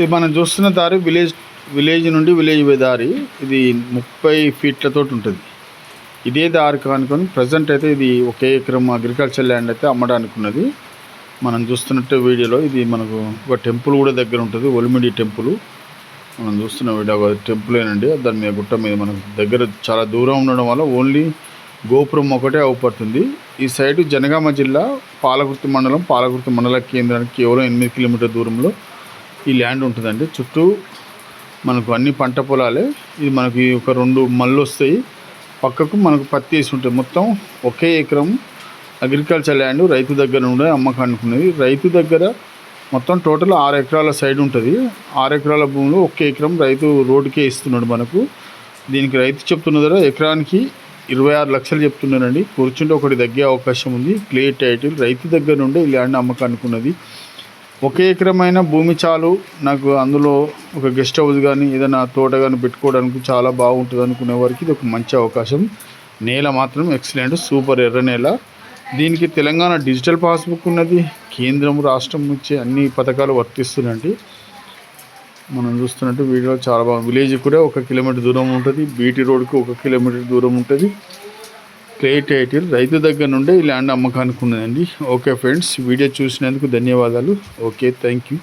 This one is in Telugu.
ఇది మనం చూస్తున్న దారి విలేజ్ విలేజ్ నుండి విలేజ్ దారి. ఇది ముప్పై ఫీట్లతో ఉంటుంది. ఇదే దారి కానుకొని ప్రజెంట్ అయితే ఇది ఒకే ఎకరం అగ్రికల్చర్ ల్యాండ్ అయితే అమ్మడానికి ఉన్నది. మనం చూస్తున్నట్టు వీడియోలో ఇది మనకు ఒక టెంపుల్ కూడా దగ్గర ఉంటుంది. ఒలిమిడి టెంపుల్. మనం చూస్తున్న వీడియో ఒక టెంపులేనండి దాని మీద గుట్ట మీద మనకు దగ్గర చాలా దూరం ఉండడం వల్ల ఓన్లీ గోపురం ఒకటే అవుపడుతుంది. ఈ సైడ్ జనగామ జిల్లా పాలకుర్తి మండలం పాలకుర్తి మండల కేంద్రానికి కేవలం ఎనిమిది కిలోమీటర్ దూరంలో ఈ ల్యాండ్ ఉంటుందండి. చుట్టూ మనకు అన్ని పంట పొలాలే. ఇది మనకి ఒక రెండు మళ్ళు వస్తాయి పక్కకు మనకు పత్తి వేసి ఉంటాయి. మొత్తం ఒకే ఎకరం అగ్రికల్చర్ ల్యాండ్ రైతు దగ్గర నుండి అమ్మకానికి ఉన్నది రైతు దగ్గర మొత్తం టోటల్ ఆరు ఎకరాల సైడ్ ఉంటుంది. ఆరు ఎకరాల భూమిలో ఒక్క ఎకరం రైతు రోడ్డుకే ఇస్తున్నాడు మనకు. దీనికి రైతు చెప్తున్న ధర ఎకరానికి ఇరవై ఆరు లక్షలు చెప్తున్నానండి కూర్చుంటే ఒకటి తగ్గే అవకాశం ఉంది. Clear title. రైతు దగ్గర నుండి ఈ ల్యాండ్ అమ్మకానికి ఉన్నది ఒకే ఎకరమైన భూమి చాలు. నాకు అందులో ఒక గెస్ట్ హౌస్ కానీ ఏదైనా తోట కానీ పెట్టుకోవడానికి చాలా బాగుంటుంది అనుకునే వారికి ఇది ఒక మంచి అవకాశం. నేల మాత్రం ఎక్సలెంట్ సూపర్ ఎర్ర నేల. దీనికి తెలంగాణ డిజిటల్ పాస్బుక్ ఉన్నది. కేంద్రం రాష్ట్రం నుంచి అన్ని పథకాలు వర్తిస్తున్నాయండి మనం చూస్తున్నట్టు వీడియో చాలా బాగుంది. విలేజ్ కూడా ఒక కిలోమీటర్ దూరం ఉంటుంది. బీటీ రోడ్కి ఒక కిలోమీటర్ దూరం ఉంటుంది. క్లే టైటిల్ రైతు దగ్గర నుండే ఈ ల్యాండ్ అమ్మకానికి ఉన్నదండి. ఓకే ఫ్రెండ్స్ వీడియో చూసినందుకు ధన్యవాదాలు. Okay thank you